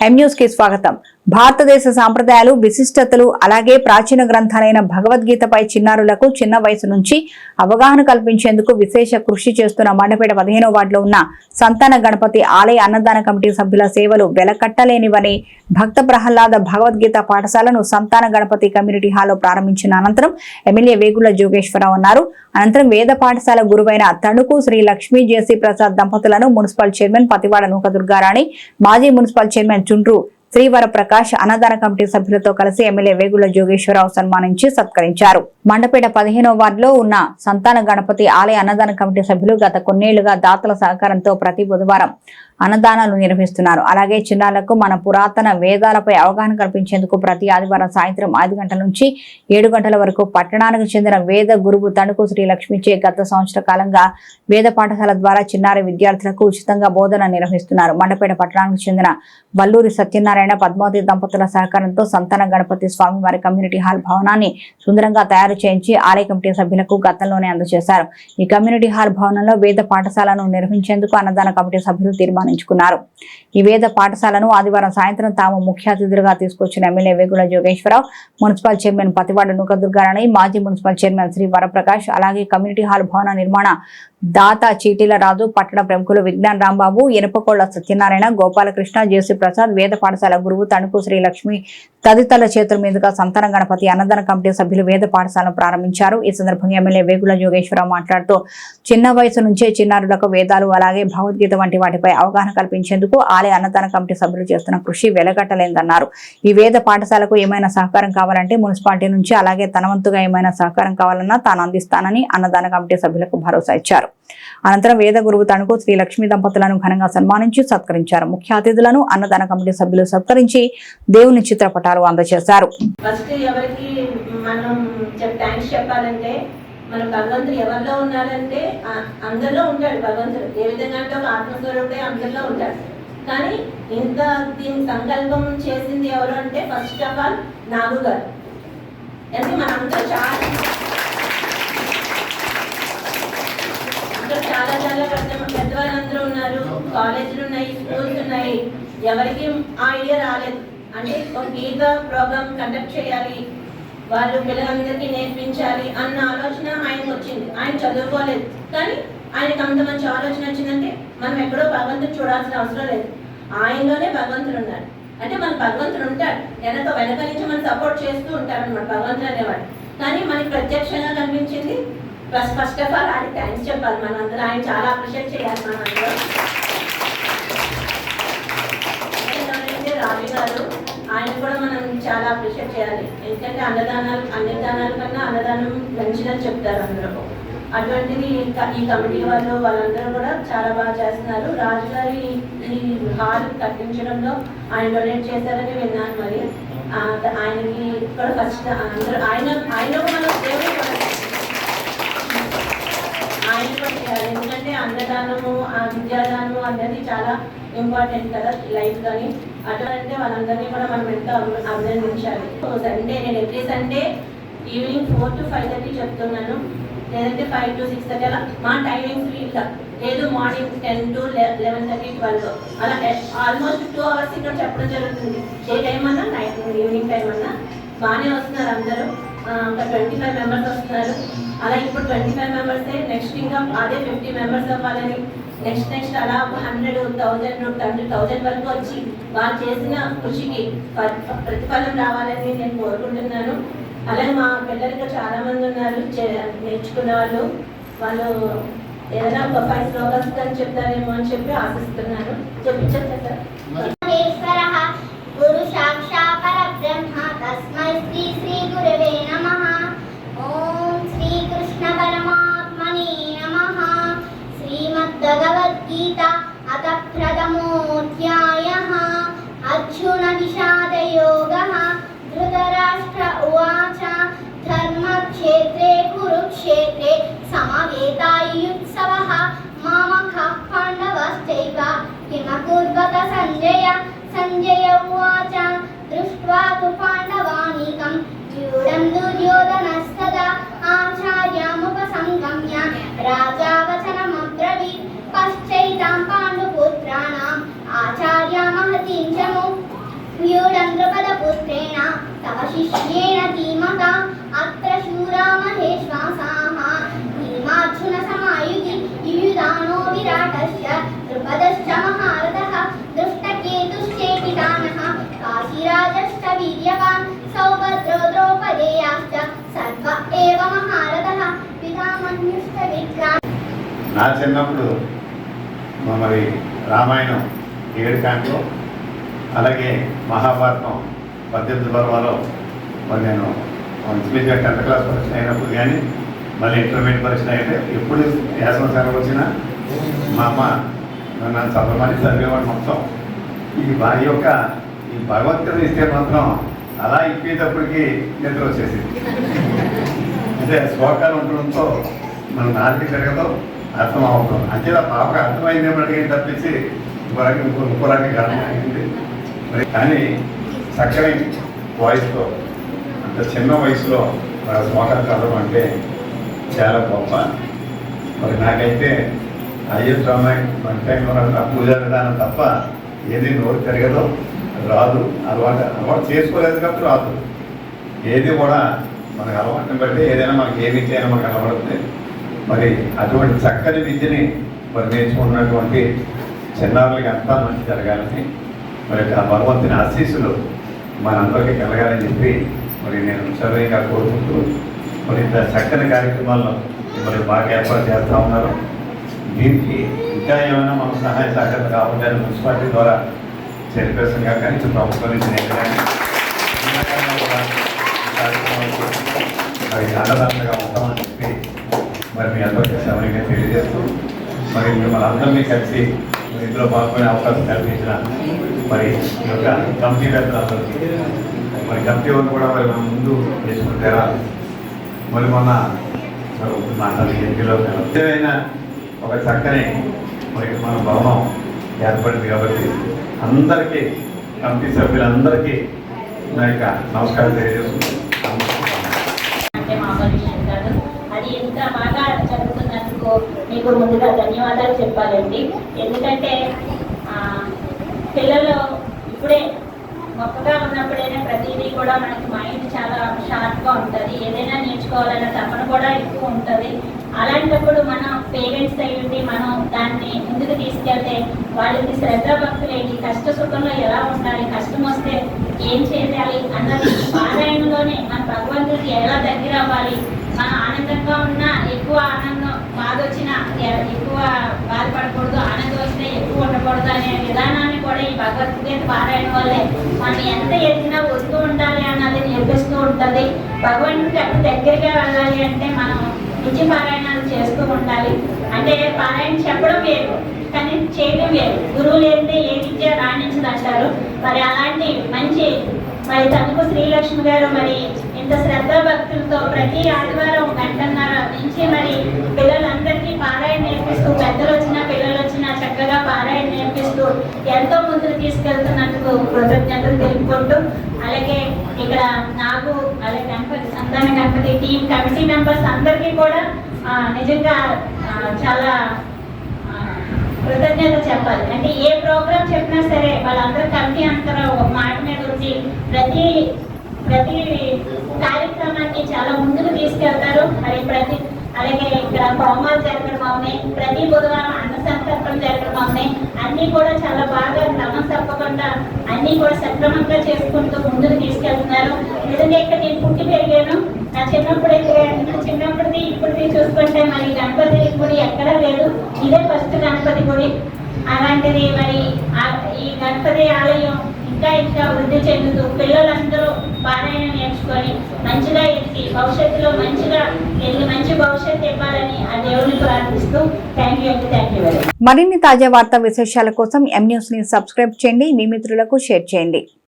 కి స్వాగతం. భారతదేశ సాంప్రదాయాలు విశిష్టతలు అలాగే ప్రాచీన గ్రంథాలైన భగవద్గీతపై చిన్నారులకు చిన్న వయసు నుంచి అవగాహన కల్పించేందుకు విశేష కృషి చేస్తున్న మండపేట పదిహేనో వార్డులో ఉన్న సంతాన గణపతి ఆలయ అన్నదాన కమిటీ సభ్యుల సేవలు వెలకట్టలేనివని భక్త ప్రహ్లాద భగవద్గీత పాఠశాలను సంతాన గణపతి కమ్యూనిటీ హాల్లో ప్రారంభించిన అనంతరం ఎమ్మెల్యే వేగుల జోగేశ్వరరావు అన్నారు. అనంతరం వేద పాఠశాల గురువైన తణుకు శ్రీ లక్ష్మీ జేసీ ప్రసాద్ దంపతులను మున్సిపల్ చైర్మన్ పతివాడ నూకదుర్గారాణి మాజీ మున్సిపల్ చైర్మన్ చుండ్రు శ్రీవర ప్రకాష్ అన్నదాన కమిటీ సభ్యులతో కలిసి ఎమ్మెల్యే వేగుల జోగేశ్వరరావు సన్మానించి సత్కరించారు. మండపేట పదిహేనో వార్డులో ఉన్న సంతాన గణపతి ఆలయ అన్నదాన కమిటీ సభ్యులు గత కొన్నేళ్ళుగా దాతల సహకారంతో ప్రతి బుధవారం అన్నదానాలు నిర్వహిస్తున్నారు. అలాగే చిన్నారులకు మన పురాతన వేదాలపై అవగాహన కల్పించేందుకు ప్రతి ఆదివారం సాయంత్రం ఐదు గంటల నుంచి ఏడు గంటల వరకు పట్టణానికి చెందిన వేద గురువు తణుకు శ్రీ లక్ష్మిచే గత సంవత్సర కాలంగా వేద పాఠశాల ద్వారా చిన్నారి విద్యార్థులకు ఉచితంగా బోధన నిర్వహిస్తున్నారు. మండపేట పట్టణానికి చెందిన వల్లూరి సత్యనారాయణ పద్మావతి దంపతుల సహకారంతో సంతాన గణపతి స్వామి వారి కమ్యూనిటీ హాల్ భవనాన్ని సుందరంగా తయారు చేయించి ఆలయ కమిటీ సభ్యులకు గతంలోనే అందజేశారు. ఈ కమ్యూనిటీ హాల్ భవనంలో వేద పాఠశాలను నిర్వహించేందుకు అన్నదాన కమిటీ సభ్యులు తీర్మానించుకున్నారు. ఈ వేద పాఠశాలను ఆదివారం సాయంత్రం తాము ముఖ్య అతిథులుగా తీసుకొచ్చిన MLA Vegula Jogeswararao municipal chairman Pativada Nookadurgarani మాజీ మున్సిపల్ చైర్మన్ శ్రీ వరప్రకాష్ అలాగే కమ్యూనిటీ హాల్ భవన నిర్మాణ దాత చీటీల రాజు పట్టణ ప్రముఖులు విజ్ఞాన్ రాంబాబు ఎనపకోళ్ళ సత్యనారాయణ గోపాలకృష్ణ జేసీ ప్రసాద్ వేద పాఠశాల గురువు తణుకు శ్రీ లక్ష్మి తదితరుల చేతుల మీదుగా సంతాన గణపతి అన్నదాన కమిటీ సభ్యులు వేద పాఠశాలను ప్రారంభించారు. ఈ సందర్భంగా ఎమ్మెల్యే వేగుల జోగేశ్వరరావు మాట్లాడుతూ చిన్న వయసు నుంచే చిన్నారులకు వేదాలు అలాగే భగవద్గీత వంటి వాటిపై అవగాహన కల్పించేందుకు ఆలయ అన్నదాన కమిటీ సభ్యులు చేస్తున్న కృషి వెలగట్టలేదన్నారు. ఈ వేద పాఠశాలకు ఏమైనా సహకారం కావాలంటే మున్సిపాలిటీ నుంచి అలాగే తన వంతుగా ఏమైనా సహకారం కావాలన్నా తాను అందిస్తానని అన్నదాన కమిటీ సభ్యులకు భరోసా ఇచ్చారు. అనంతరం వేద గురువు తణుకు శ్రీ లక్ష్మీ దంపతులను ఘనంగా సన్మానించి సత్కరించారు. ముఖ్య అతిథులను అన్నదాన కమిటీ సభ్యులు సత్కరించి దేవుని చిత్రపటాలు అందజేశారు. ఫస్ట్ ఎవరికి మనం థ్యాంక్స్ చెప్పాలంటే మన భగవంతుడు ఎవరిలో ఉన్నాడంటే అందరిలో ఉంటాడు భగవంతుడు. ఏ విధంగా అంటే ఒక ఆత్మస్వరూపుడే అందరిలో ఉంటాడు. కానీ ఇంత దీని సంకల్పం చేసింది ఎవరు అంటే ఫస్ట్ ఆఫ్ ఆల్ నాగు గారు అంటే మనందరూ చాలా ఇక్కడ చాలా చాలా వాళ్ళు అందరూ ఉన్నారు కాలేజీలు ఉన్నాయి స్కూల్స్ ఉన్నాయి. ఎవరికి ఆ ఐడియా రాలేదు. అంటే ఒక గీత ప్రోగ్రామ్ కండక్ట్ చేయాలి వాళ్ళు పిల్లలందరికీ నేర్పించాలి అన్న ఆలోచన ఆయనకు వచ్చింది. ఆయన చదువుకోలేదు. కానీ ఆయనకు అంత మంచి ఆలోచన వచ్చిందంటే మనం ఎక్కడో భగవంతుడు చూడాల్సిన అవసరం లేదు. ఆయనలోనే భగవంతుడు ఉన్నాడు. అంటే మన భగవంతుడు ఉంటాడు. వెనక వెనక నుంచి మనం సపోర్ట్ చేస్తూ ఉంటాడు అనమాట భగవంతుడు అనేవాడు. కానీ మనకి ప్రత్యక్షంగా కనిపించింది ఫస్ట్ ఫస్ట్ ఆఫ్ ఆల్ ఆయన థ్యాంక్స్ చెప్పాలి మనందరూ. ఆయన చాలా అప్రిషియేట్ చేయాలి మనందరూ. రాజు గారు ఆయన కూడా మనం చాలా అప్రిషియేట్ చేయాలి. ఎందుకంటే అన్నదానాలు అన్ని దానాల కన్నా అన్నదానం మంచిదని చెప్తారు అందరూ. అటువంటిది ఈ కమిటీ వాళ్ళు వాళ్ళందరూ కూడా చాలా బాగా చేస్తున్నారు. రాజు గారి ఈ హాల్ కట్టించడంలో ఆయన డొనేట్ చేశారని విన్నాను మరి. ఆయనకి కూడా ఫస్ట్ అందరూ ఆయన ఆయన కూడా మనం ఆయన కూడా చేయాలి ఎందుకంటే అన్నదానము ఆ విద్యాదానము అనేది చాలా ఇంపార్టెంట్ కదా లైఫ్ కానీ. అటువంటి వాళ్ళందరినీ కూడా మనం ఎంతో అభినందించాలి. సండే నేను every Sunday evening four to five thirty చెప్తున్నాను. లేదంటే ఫైవ్ టు సిక్స్ థర్టీ అలా మా టైమింగ్స్ ఇట్లా లేదు morning ten to eleven thirty twelve అలా ఆల్మోస్ట్ టూ అవర్స్ ఇక్కడ చెప్పడం జరుగుతుంది. ఏ టైం అన్నా నైట్ ఈవినింగ్ టైం అన్నా. బాగానే వస్తున్నారు అందరూ. ఒక ట్వంటీ ఫైవ్ మెంబర్స్ వస్తున్నారు. అలా ఇప్పుడు ట్వంటీ ఫైవ్ మెంబర్స్ నెక్స్ట్ ఇంకా అదే ఫిఫ్టీ మెంబర్స్ అవ్వాలని. నెక్స్ట్ నెక్స్ట్ అలా ఒక హండ్రెడ్ థౌజండ్ హండ్రెడ్ థౌజండ్ వరకు వచ్చి వాళ్ళు చేసిన కృషికి ప్రతిఫలం రావాలని నేను కోరుకుంటున్నాను. అలాగే మా పిల్లలకు చాలా మంది ఉన్నారు చే- నేర్చుకున్న వాళ్ళు. వాళ్ళు ఏదైనా ఒక ఫైవ్ శ్లోకస్ అని చెప్తారేమో అని చెప్పి ఆశిస్తున్నాను. చెప్పించారు సార్ किमकुर्वत सञ्जय सञ्जय उवाच दृष्ट्वा तु पाण्डवानीकं व्यूढं दुर्योधनस्तदा आचार्यामुपसङ्गम्य राजा वचनमब्रवीत् पश्चैतां पाण्डुपुत्राणाम् आचार्या महतीं च मु शिष्येण धीमता अत्र शूरा महेश्वासाः भीमार्जुनसमायुधि युयुधानो विराटश्च द्रुपदश्च నా చిన్నప్పుడు మరి రామాయణం ఏడు కాంట్లో అలాగే మహాభారతం పద్దెనిమిది పర్వాలో. మరి నేను ఇంచుమించుగా టెన్త్ క్లాస్ పరీక్ష అయినప్పుడు కానీ మళ్ళీ ఇంటర్మీడియట్ పరీక్ష అయితే ఎప్పుడు యాసన సెలవు వచ్చినా మా అమ్మ నన్ను చదవమని చదివేవాడు మొత్తం. ఈ భార్య యొక్క ఈ భగవద్గీత ఇస్తే మాత్రం అలా ఇప్పేటప్పటికి నిద్ర వచ్చేసింది. అంటే శ్లోకాలు ఉండడంతో మన నాలుగు తిరగదు అర్థం అవుతాం అంటే ఆ పాపకు అర్థమైందేమడికి తప్పించి ఇంకోరాకి ఇంకో ఇంకోరాకి కారణం అయింది మరి కానీ చక్కని వాయిస్తో అంత చిన్న వయసులో మన శ్లోకాలు చదవడం అంటే చాలా గొప్ప. మరి నాకైతే అయ్యప్ప వన్ టైం పూజా విధానం తప్ప ఏది నోరు తిరగదో అది రాదు. అలవాటు అలవాటు చేసుకోలేదు కాబట్టి రాదు. ఏది కూడా మనకు అలవాటుని బట్టి ఏదైనా మనకి ఏ విద్య అయినా మనకు అలవాడుతుంది మరి అటువంటి చక్కని విద్యని మరి నేర్చుకున్నటువంటి చిన్నారులకి అంతా మంచి జరగాలని మరి ఆ భగవంతుని ఆశీస్సులు మనందరికీ కలగాలని చెప్పి మరి నేను సర్వేగా కోరుకుంటూ మరి ఇంత చక్కని కార్యక్రమాల్లో మరి బాగా ఏర్పాటు చేస్తూ ఉన్నారు. దీనికి ఇంకా ఏమైనా మనకు సహాయ సహకారం కావాలని మున్సిపాలిటీ ద్వారా చైర్పర్సన్గా కానీ ఇటు ప్రభుత్వం నుంచి నేను కానీ మరి అన్నదాతగా ఉంటామని చెప్పి మరి మీ అందరికీ సమయంగా తెలియజేస్తూ మరి మిమ్మల్ని అందరినీ కలిసి ఇందులో పాల్గొనే అవకాశం కల్పించిన మరి ఈ యొక్క కమిటీ పెద్దలందరికీ మరి కమిటీ వాళ్ళు కూడా మరి మన ముందు చేసుకుంటారా మరి మొన్న మరి మాట్లాడి ఎంపీలో ఏదైనా ఒక చక్కని మరి మన భవనం ఏర్పడింది కాబట్టి అందరికీ కమిటీ సభ్యులందరికీ నా యొక్క నమస్కారం తెలియజేస్తున్నాను అంటే అది ఇంత బాగా జరుగుతున్నందుకు మీకు ముందుగా ధన్యవాదాలు చెప్పాలండి. ఎందుకంటే పిల్లలు ఇప్పుడే మొక్కగా ఉన్నప్పుడైనా ప్రతిదీ కూడా మనకి మైండ్ చాలా షార్ప్గా ఉంటుంది. ఏదైనా నేర్చుకోవాలన్న తపన కూడా ఎక్కువ ఉంటుంది. అలాంటప్పుడు మనం పేరెంట్స్ అయి ఉండి మనం దాన్ని ముందుకు తీసుకెళ్తే వాళ్ళకి శ్రద్ధ భక్తులేంటి కష్ట సుఖంలో ఎలా ఉండాలి కష్టం వస్తే ఏం చేయాలి అన్నది పారాయణలోనే మన భగవంతుడికి ఎలా దగ్గర అవ్వాలి మన ఆనందంగా ఉన్న ఎక్కువ ఆనందం బాధ వచ్చిన ఎక్కువ బాధపడకూడదు ఆనందం వచ్చినా ఎక్కువ ఉండకూడదు అనే విధానాన్ని కూడా ఈ భగవద్గీత పారాయణ వల్లే మనం ఎంత ఎదిగినా వస్తూ ఉండాలి అన్నది నేర్పిస్తూ ఉంటుంది. భగవంతుడికి అక్కడ దగ్గరగా వెళ్ళాలి అంటే మనం నిత్య పారాయణాలు చేస్తూ ఉండాలి. అంటే పారాయణ చెప్పడం వేరు కానీ చేయడం వేరు. గురువు లేనిదే ఏ విద్య రాణించదు అంటారు మరి అలాంటి మంచి మరి తనకు శ్రీలక్ష్మి గారు మరి ఇంత శ్రద్ధ భక్తులతో ప్రతి ఆదివారం గంటన్నర నుంచి మరి పిల్లలందరికీ పారాయణ నేర్పిస్తూ పెద్దలు వచ్చినా పిల్లలు వచ్చినా చక్కగా పారాయణ నేర్పిస్తూ ఎంతో ముందుకు తీసుకెళ్తున్నందుకు కృతజ్ఞతలు తెలుపుకుంటూ అలాగే ఇక్కడ నాకు అలాగే గణపతి సంతాన గణపతి టీం కమిటీ మెంబర్స్ అందరికీ కూడా నిజంగా చాలా కృతజ్ఞత చెప్పాలి. అంటే ఏ ప్రోగ్రామ్ చెప్పినా సరే వాళ్ళందరూ కమిటీ అంతా ఒక మాట మీద ఉండి ప్రతి ప్రతి కార్యక్రమాన్ని చాలా ముందుకు తీసుకెళ్తారు. మరి ప్రతి అలాగే ఇక్కడ హోమాలు జరగడం అవునాయి. ప్రతి బుధవారం అన్న సంకల్పం జరగడం అవునాయి. అన్ని కూడా చాలా బాగా క్రమం తప్పకుండా అన్ని కూడా సక్రమంగా చేసుకుంటూ ముందుకు తీసుకెళ్తున్నారు. నిజంగా ఇక్కడ నేను పుట్టి పెరిగాను. నా చిన్నప్పుడు నా చిన్నప్పటిది ఇప్పటిది చూసుకుంటే మరి గణపతి గుడి ఎక్కడా లేదు. ఇదే ఫస్ట్ గణపతి గుడి. అలాంటిది మరి ఈ గణపతి ఆలయం ఇంకా ఇంకా వృద్ధి చెందుతూ పిల్లలందరూ పారాయణ నేర్చుకొని మంచిగా ఎదిగి భవిష్యత్తులో మంచిగా ఎదిగి మంచి భవిష్యత్తు ఇవ్వాలని ఆ దేవుని ప్రార్థిస్తూ థ్యాంక్ యూ అండి థ్యాంక్ యూ వెరీ మరిన్ని తాజా వార్తా విశేషాల కోసం ఎం న్యూస్ని సబ్స్క్రైబ్ చేయండి. మీ మిత్రులకు షేర్ చేయండి.